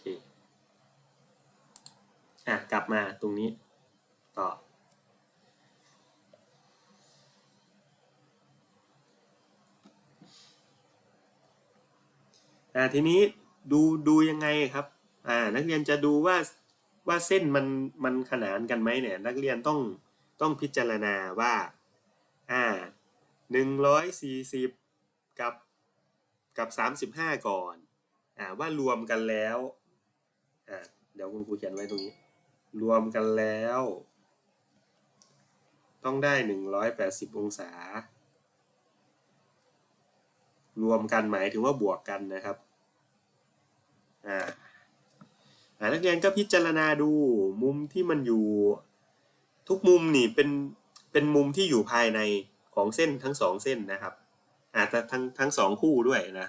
เคอะกลับมาตรงนี้ต่ออ่าทีนี้ดูดูยังไงครับอ่านักเรียนจะดูว่าว่าเส้นมันมันขนานกันไหมเนี่ยนักเรียนต้องต้องพิจารณาว่าอ่าหนึ่งร้อยสี่สิบกับกับสามสิบห้าก่อนอ่าว่ารวมกันแล้ว อ่าเดี๋ยวคุณครูเขียนไว้ตรงนี้ รวมกันแล้ว ต้องได้หนึ่งร้อยแปดสิบองศา รวมกันหมายถึงว่าบวกกันนะครับอ่าอ่านักเรียนก็พิจารณาดูมุมที่มันอยู่ ทุกมุมนี่เป็นเป็นมุมที่อยู่ภายในของเส้นทั้งสองเส้นนะครับอ่าแต่ทั้งทั้งสองคู่ด้วยนะ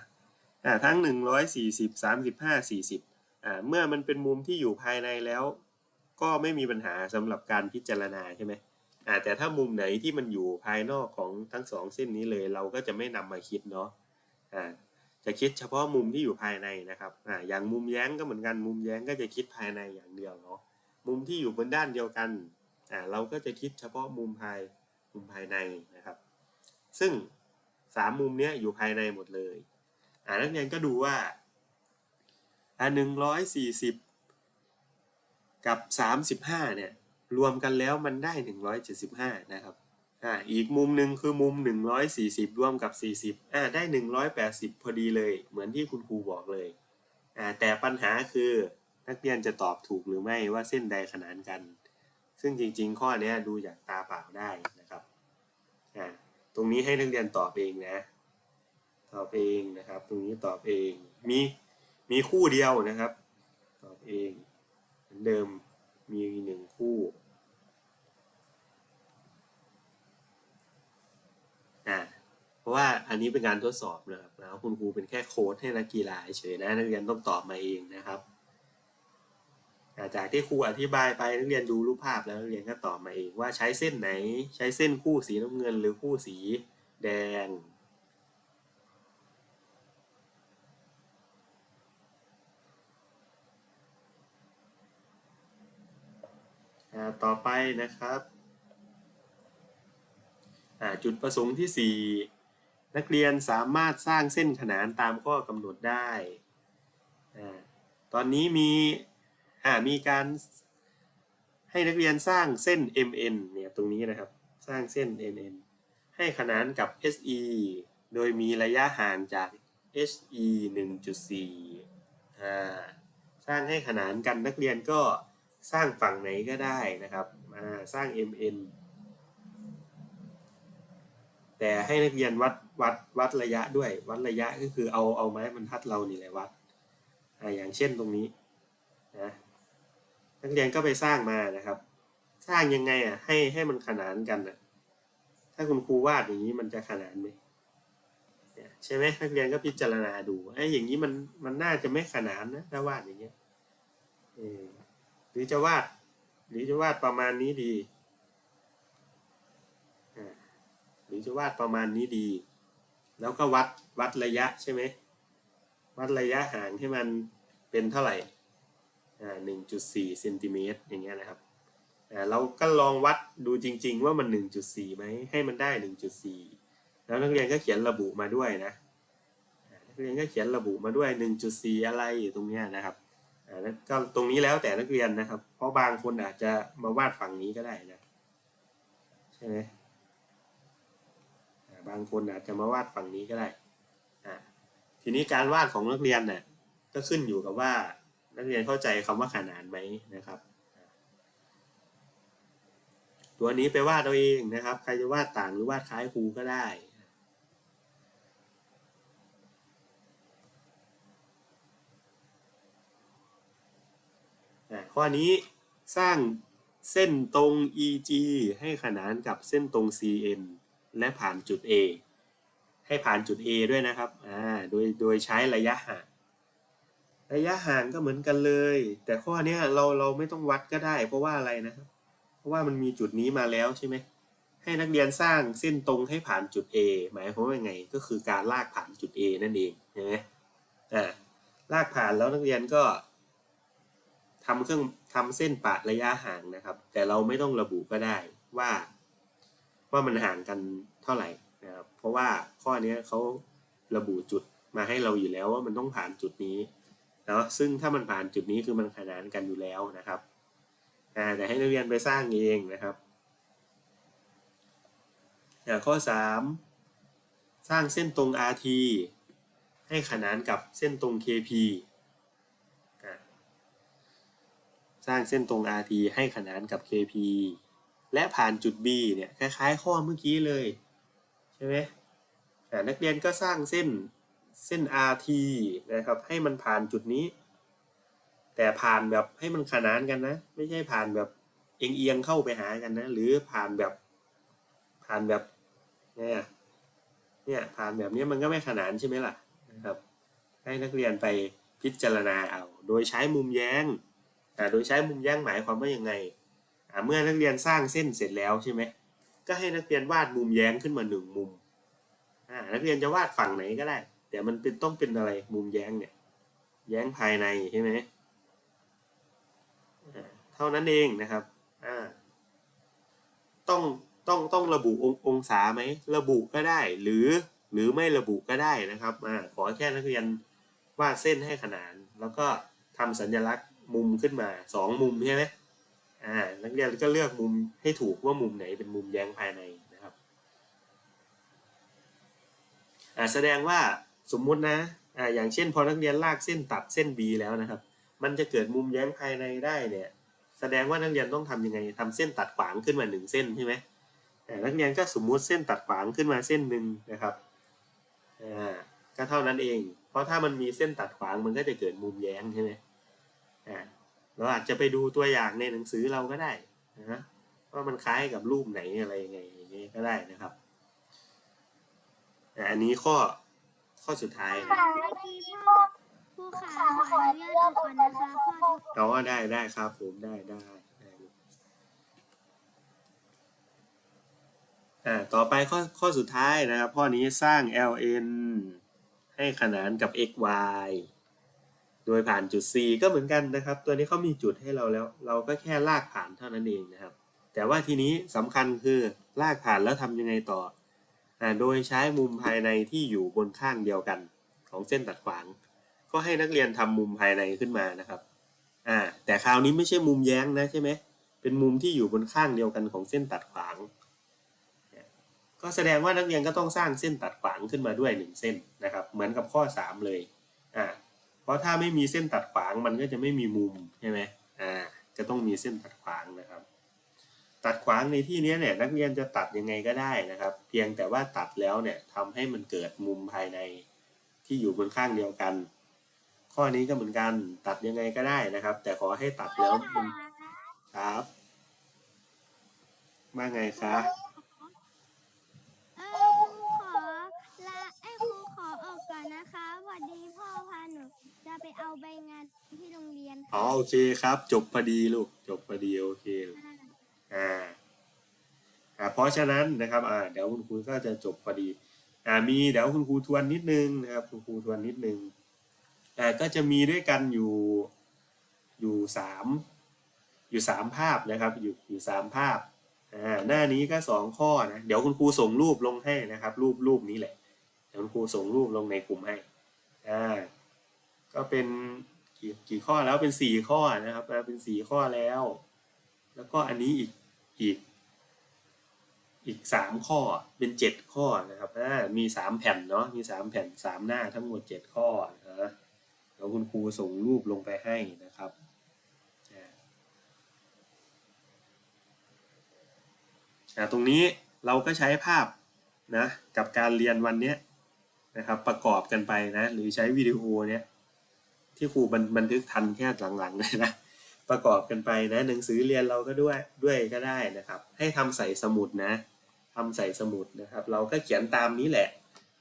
อ่าทั้งหนึ่งร้อยสี่สิบสามสิบห้าสี่สิบ เมื่อมันเป็นมุมที่อยู่ภายในแล้ว ก็ไม่มีปัญหาสำหรับการพิจารณาใช่ไหมอ่าแต่ถ้ามุมไหนที่มันอยู่ภายนอกของทั้งสองเส้นนี้เลย เราก็จะไม่นำมาคิดเนาะอ่าจะคิดเฉพาะมุมที่อยู่ภายในนะครับอ่าอย่างมุมแย้งก็เหมือนกันมุมแย้งก็จะคิดภายในอย่างเดียวเนาะมุมที่อยู่บนด้านเดียวกันอ่าเราก็จะคิดเฉพาะมุมภายมุมภายในนะครับ ซึ่งสามมุมเนี้ยอยู่ภายในหมดเลยอ่านักเรียนก็ดูว่า อ่าหนึ่งร้อยสี่สิบกับสามสิบห้าเนี่ยรวมกันแล้วมันได้หนึ่งร้อยเจ็ดสิบห้านะครับอ่าอีกมุมหนึ่งคือมุมหนึ่งร้อยสี่สิบรวมกับสี่สิบอ่าได้หนึ่งร้อยแปดสิบพอดีเลย เหมือนที่คุณครูบอกเลยอ่าแต่ปัญหาคือนักเรียนจะตอบถูกหรือไม่ว่าเส้นใดขนานกัน ซึ่งจริง ๆ ข้อเนี้ยดูจากตาเปล่าได้นะครับอ่าตรงนี้ให้นักเรียนตอบเองนะ ตอบเองนะครับ ตรงนี้ตอบเองมี มีคู่เดียวนะครับตอบเองเหมือนเดิมมีหนึ่งคู่อ่าเพราะว่าอันนี้เป็นการทดสอบนะครับแล้วคุณครูเป็นแค่โค้ดให้นักกีฬาเฉยนะนักเรียนต้องตอบมาเองนะครับจากที่ครูอธิบายไปนักเรียนดูรูปภาพแล้วนักเรียนก็ตอบมาเองว่าใช้เส้นไหน ใช้เส้นคู่สีน้ำเงินหรือคู่สีแดง ต่อไปนะครับจุดประสงค์ที่ 4 นักเรียนสามารถสร้างเส้นขนานตามข้อกำหนดได้ตอนนี้มีมีการให้นักเรียนสร้างเส้น MN เนี่ยตรงนี้นะครับสร้างเส้น MN ให้ขนานกับ SE โดยมีระยะห่างจาก HE 1.4อ่าสร้างให้ขนานกันนักเรียนก็ สร้างฝั่งไหนก็ได้นะครับมาสร้าง MN แต่ให้นักเรียนวัดวัดวัดระยะด้วย วัดระยะก็คือเอาเอาไม้บรรทัดเรานี่แหละวัดออย่างเช่นตรงนี้นะนักเรียนก็ไปสร้างมานะครับ สร้างยังไงอะให้ให้มันขนานกันอะถ้าคุณครูวาดอย่างนี้มันจะขนานไหมใช่ไหมนักเรียนก็พิจารณาดูไอ้อย่างนี้มันมันน่าจะไม่ขนานนะถ้าวาดอย่างเงี้ยเออ หรือจะวาด หรือจะวาดประมาณนี้ดี หรือจะวาดประมาณนี้ดี แล้วก็วัดวัดระยะใช่ไหมวัดระยะห่างให้มันเป็นเท่าไหร่อ่าหนึ่งจุดสี่เซนติเมตรอย่างเงี้ยนะครับอ่เราก็ลองวัดดูจริง ๆ ว่ามันหนึ่งจุดสี่ไหมให้มันได้หนึ่งจุดสี่แล้วนักเรียนก็เขียนระบุมาด้วยนะนักเรียนก็เขียนระบุมาด้วยหนึ่งจุดสี่อะไรอยู่ตรงเนี้ยนะครับ ก็ตรงนี้แล้วแต่นักเรียนนะครับ เพราะบางคนอาจจะมาวาดฝั่งนี้ก็ได้นะใช่ไหมบางคนอาจจะมาวาดฝั่งนี้ก็ได้ทีนี้การวาดของนักเรียนเนี่ยก็ขึ้นอยู่กับว่านักเรียนเข้าใจคำว่าขนานไหมนะครับ ตัวนี้ไปวาดเอาเองนะครับ ใครจะวาดต่างหรือวาดคล้ายครูก็ได้ ข้อนี้สร้างเส้นตรง EG ให้ขนานกับเส้นตรง CN และผ่านจุด A ให้ผ่านจุด A ด้วยนะครับอ่าโดยโดยใช้ระยะห่างระยะห่างก็เหมือนกันเลย แต่ข้อนี้เราเราไม่ต้องวัดก็ได้ เพราะว่าอะไรนะครับ เพราะว่ามันมีจุดนี้มาแล้วใช่ไหมให้นักเรียนสร้างเส้นตรงให้ผ่านจุด A หมายความว่าไงก็คือการลากผ่านจุด A นั่นเองใช่ไหมอ่าลากผ่านแล้วนักเรียนก็ ทำเครื่องทำเส้นปะระยะห่างนะครับ แต่เราไม่ต้องระบุก็ได้ว่า ว่ามันห่างกันเท่าไหร่นะครับ เพราะว่าข้อเนี้ยเขาระบุจุดมาให้เราอยู่แล้วว่ามันต้องผ่านจุดนี้เนาะซึ่งถ้ามันผ่านจุดนี้คือมันขนานกันอยู่แล้วนะครับแต่ให้นักเรียนไปสร้างเองนะครับข้อ 3 สร้างเส้นตรง RT ให้ขนานกับเส้นตรง KP อ่า สร้างเส้นตรง RT ให้ขนานกับ KP และผ่านจุด B เนี่ยคล้ายๆ ข้อเมื่อกี้เลย ใช่ไหมนักเรียนก็สร้างเส้นเส้น RT นะครับ ให้มันผ่านจุดนี้ แต่ผ่านแบบให้มันขนานกันนะ ไม่ใช่ผ่านแบบเอียงๆเข้าไปหากันนะ หรือผ่านแบบผ่านแบบเนี่ยเนี่ยผ่านแบบนี้มันก็ไม่ขนานใช่ไหมล่ะนะครับ ให้นักเรียนไปพิจารณาเอา โดยใช้มุมแย้ง โดยใช้มุมแย้งหมายความว่ายังไงอ่าเมื่อนักเรียนสร้างเส้นเสร็จแล้วใช่ไหมก็ให้นักเรียนวาดมุมแย้งขึ้นมาหนึ่งมุมอ่านักเรียนจะวาดฝั่งไหนก็ได้ แต่มันเป็นต้องเป็นอะไรมุมแย้งเนี่ยแย้งภายในใช่ไหมอ่าเท่านั้นเองนะครับอ่าต้องต้องต้องระบุององศาไหมระบุก็ได้ หรือหรือไม่ระบุก็ได้นะครับอ่าขอแค่นักเรียนวาดเส้นให้ขนาน แล้วก็ทำสัญลักษณ มุมขึ้นมาสองมุมใช่ไหมอ่านักเรียนก็เลือกมุมให้ถูกว่ามุมไหนเป็นมุมแย้งภายในนะครับอ่าแสดงว่าสมมุตินะอ่าอย่างเช่น พอนักเรียนลากเส้นตัดเส้น B แล้วนะครับ มันจะเกิดมุมแย้งภายในได้เนี่ย แสดงว่านักเรียนต้องทำยังไงทำเส้นตัดขวางขึ้นมาหนึ่งเส้นใช่ไหมอ่านักเรียนก็สมมุติเส้นตัดขวางขึ้นมาเส้นหนึ่งนะครับอ่าก็เท่านั้นเอง เพราะถ้ามันมีเส้นตัดขวางมันก็จะเกิดมุมแย้งใช่ไหม เราอาจจะไปดูตัวอย่างในหนังสือเราก็ได้นะว่ามันคล้ายกับรูปไหนอะไรยังไงอย่างนี้ก็ได้นะครับอ่าอันนี้ข้อข้อสุดท้ายนะค่ะเมื่อกี้พ่อผู้ขาขออนุญาตออกก่อนนะคะพ่ออ๋อได้ได้ครับผมได้ได้ได้ลูกอ่าต่อไปข้อข้อสุดท้ายนะครับ ข้อนี้สร้าง ln ให้ขนานกับ xy โดยผ่านจุด c ก็เหมือนกันนะครับ ตัวนี้เขามีจุดให้เราแล้ว เราก็แค่ลากผ่านเท่านั้นเองนะครับ แต่ว่าทีนี้สำคัญคือลากผ่านแล้วทำยังไงต่ออโดยใช้มุมภายในที่อยู่บนข้างเดียวกันของเส้นตัดขวาง ก็ให้นักเรียนทำมุมภายในขึ้นมานะครับอ่าแต่คราวนี้ไม่ใช่มุมแย้งนะใช่ไหมเป็นมุมที่อยู่บนข้างเดียวกันของเส้นตัดขวาง ก็แสดงว่านักเรียนก็ต้องสร้างเส้นตัดขวางขึ้นมาด้วยหนึ่งเส้นนะครับ เหมือนกับข้อสามเลยอ่า เพราะถ้าไม่มีเส้นตัดขวางมันก็จะไม่มีมุมใช่ไหมอ่าจะต้องมีเส้นตัดขวางนะครับ ตัดขวางในที่นี้เนี่ยนักเรียนจะตัดยังไงก็ได้นะครับ เพียงแต่ว่าตัดแล้วเนี่ยทำให้มันเกิดมุมภายในที่อยู่บนข้างเดียวกัน ข้อนี้ก็เหมือนกันตัดยังไงก็ได้นะครับ แต่ขอให้ตัดแล้วมันครับว่าไงคะ เออครูขอลาไอ้ยครูขอออกก่อนนะคะสวัสดีพ่อพาหนูจะ ไปเอาใบงานที่โรงเรียนอ๋อโอเคครับ จบพอดีลูก จบพอดีโอเคลูกค่ะอ่าอ่าเพราะฉะนั้นนะครับอ่าเดี๋ยวคุณครูก็จะจบพอดีอ่ามีเดี๋ยวคุณครูทวนนิดนึงนะครับ คุณครูทวนนิดนึงอ่าก็จะมีด้วยกันอยู่อยู่สามอยู่สามภาพนะครับอยู่อยู่สามภาพอ่าหน้านี้ก็สองข้อนะเดี๋ยวคุณครูส่งรูปลงให้นะครับ รูปรูปนี้แหละเดี๋ยวคุณครูส่งรูปลงในกลุ่มให้อ่า ก็เป็นกี่กี่ข้อแล้วเป็นสี่ข้อนะครับเป็นสี่ข้อแล้ว แล้วก็อันนี้อีกอีกอีกสามข้อเป็นเจ็ดข้อนะครับมีสามแผ่นเนาะมีสามแผ่นสามหน้าทั้งหมดเจ็ดข้อนะเดี๋ยวคุณครูส่งรูปลงไปให้นะครับอ่าตรงนี้เราก็ใช้ภาพนะกับการเรียนวันนี้นะครับประกอบกันไปนะหรือใช้วิดีโอเนี้ย ที่ครูบันบันทึกทันแค่หลังๆเลยนะประกอบกันไปนะหนังสือเรียนเราก็ด้วยด้วยก็ได้นะครับ ให้ทำใส่สมุดนะทำใส่สมุดนะครับ เราก็เขียนตามนี้แหละ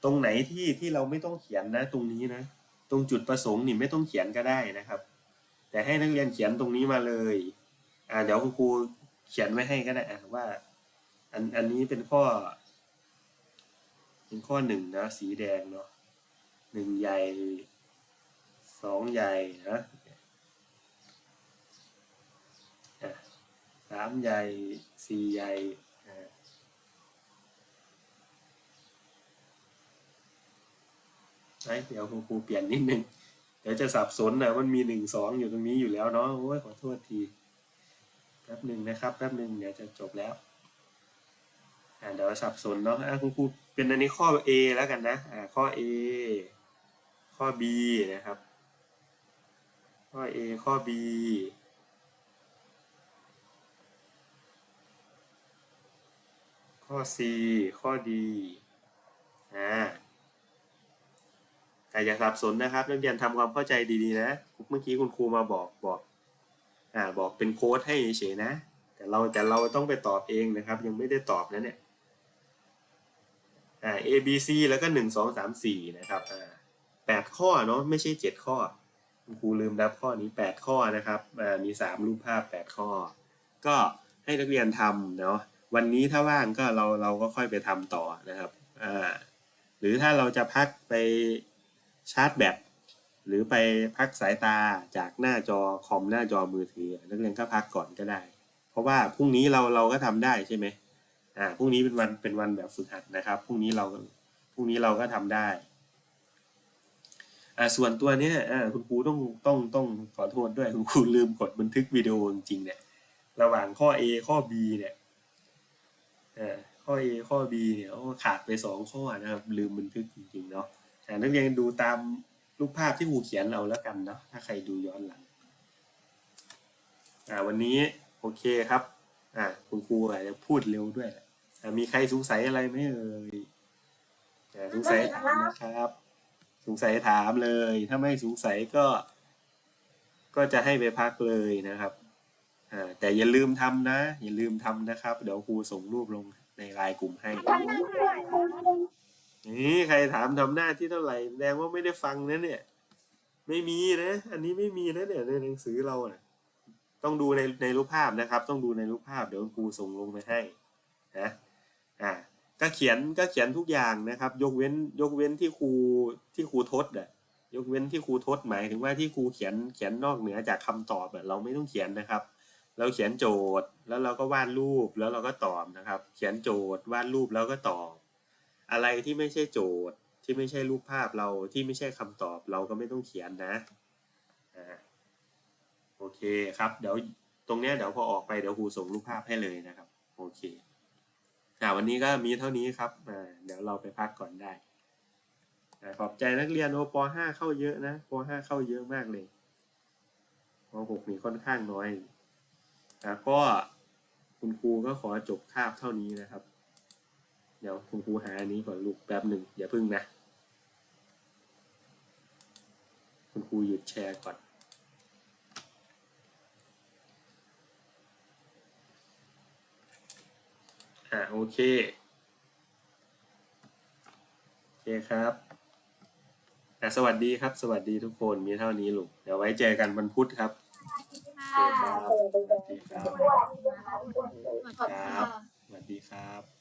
ตรงไหนที่ที่เราไม่ต้องเขียนนะ ตรงนี้นะ ตรงจุดประสงค์นี่ไม่ต้องเขียนก็ได้นะครับ แต่ให้นักเรียนเขียนตรงนี้มาเลยอ่าเดี๋ยวคุณครูเขียนไว้ให้ก็ได้ว่า อันอันนี้เป็นข้อเป็นข้อหนึ่งนะสีแดงเนาะหนึ่งใหญ่ สองใหญ่นะสามใหญ่สี่ใหญ่อ่เอ้เดี๋ยวคุณครูเปลี่ยนนิดนึง เดี๋ยวจะสับสนนะมันมีหนึ่งสองอยู่ตรงนี้อยู่แล้วเนาะโอ้ยขอโทษที แป๊บหนึ่งนะครับแป๊บหนึ่งเดี๋ยวจะจบแล้วอ่าเดี๋ยวสับสนเนาะอ่าคุณครูเป็นอันนี้ข้อ A แล้วกันนะอ่าข้อ A ข้อ B นะครับ ข้อ A ข้อ B ข้อ C ข้อ D อ่าแต่อย่าสับสนนะครับนักเรียนทำความเข้าใจดีๆนะ เมื่อกี้คุณครูมาบอกบอกอ่าบอกเป็นโค้ดให้เฉยๆนะ แต่เราแต่เราต้องไปตอบเองนะครับ ยังไม่ได้ตอบนะเนี่ยอ่า A B C แล้วก็หนึ่งสองสามสี่นะครับอ่าแปดข้อเนาะไม่ใช่เจ็ดข้อ คุณครูลืมนับข้อนี้แปดข้อนะครับมีสามรูปภาพแปดข้อ ก็ให้นักเรียนทำเนาะวันนี้ถ้าว่างก็เราเราก็ค่อยไปทำต่อนะครับอ่าหรือถ้าเราจะพักไปชาร์จแบตหรือไปพักสายตาจากหน้าจอคอมหน้าจอมือถือนักเรียนก็พักก่อนก็ได้ เพราะว่าพรุ่งนี้เราเราก็ทำได้ใช่ไหมอ่าพรุ่งนี้เป็นวันเป็นวันแบบฝึกหัดนะครับพรุ่งนี้เราพรุ่งนี้เราก็ทำได้ อ่าส่วนตัวเนี้ยอ่าคุณครูต้องต้องต้องขอโทษด้วยคุณครูลืมกดบันทึกวิดีโอจริงๆเนี่ยระหว่างข้อ A ข้อ B เนี่ยอ่าข้อ A ข้อ B เนี่ยขาดไปสองข้อนะครับลืมบันทึกจริงๆเนาะอ่นักเรียนดูตามรูปภาพที่ครูเขียนเอาแล้วกันเนาะถ้าใครดูย้อนหลังอ่าวันนี้โอเคครับอ่าคุณครูอาจจะพูดเร็วด้วยแต่มีใครสงสัยอะไรไหมเอ่ยสงสัยถามนะครับ สงสัยถามเลย ถ้าไม่สงสัยก็ ก็จะให้ไปพักเลยนะครับแต่อย่าลืมทำนะ อย่าลืมทำนะครับ เดี๋ยวครูส่งรูปลงในไลน์กลุ่มให้นี่ใครถามทำหน้าที่เท่าไหร่แสดงว่าไม่ได้ฟังนะเนี่ย ไม่มีนะ อันนี้ไม่มีนะเนี่ยในหนังสือเรานะต้องดูในในรูปภาพนะครับ ต้องดูในรูปภาพเดี๋ยวครูส่งลงไปให้นะอ่า ก็เขียนก็เขียนทุกอย่างนะครับ ยกเว้นยกเว้นที่ครูที่ครูทดอะยกเว้นที่ครูทดหมายถึงว่าที่ครูเขียนเขียนนอกเหนือจากคำตอบแบบเราไม่ต้องเขียนนะครับ เราเขียนโจทย์แล้วเราก็วาดรูปแล้วเราก็ตอบนะครับ เขียนโจทย์วาดรูปแล้วก็ตอบ อะไรที่ไม่ใช่โจทย์ที่ไม่ใช่รูปภาพเราที่ไม่ใช่คำตอบเราก็ไม่ต้องเขียนนะอ่าโอเคครับ เดี๋ยวตรงเนี้ยเดี๋ยวพอออกไปเดี๋ยวครูส่งรูปภาพให้เลยนะครับ โอเค วันนี้ก็มีเท่านี้ครับเดี๋ยวเราไปพักก่อนได้ขอบใจนักเรียนโอป .5 เข้าเยอะนะป .5 เข้าเยอะมากเลยป .6 นี่ค่อนข้างน้อยอ่าก็คุณครูก็ขอจบคาบเท่านี้นะครับ เดี๋ยวคุณครูหาอันนี้ก่อนลูกแป๊บหนึ่งอย่าพึ่งนะ คุณครูหยุดแชร์ก่อน อ่าโอเค โอเคครับอะสวัสดีครับ สวัสดีทุกคนมีเท่านี้ลูกเดี๋ยวไว้เจอกันวันพุธครับโอเคครับสวัสดีครับครับ สวัสดีครับ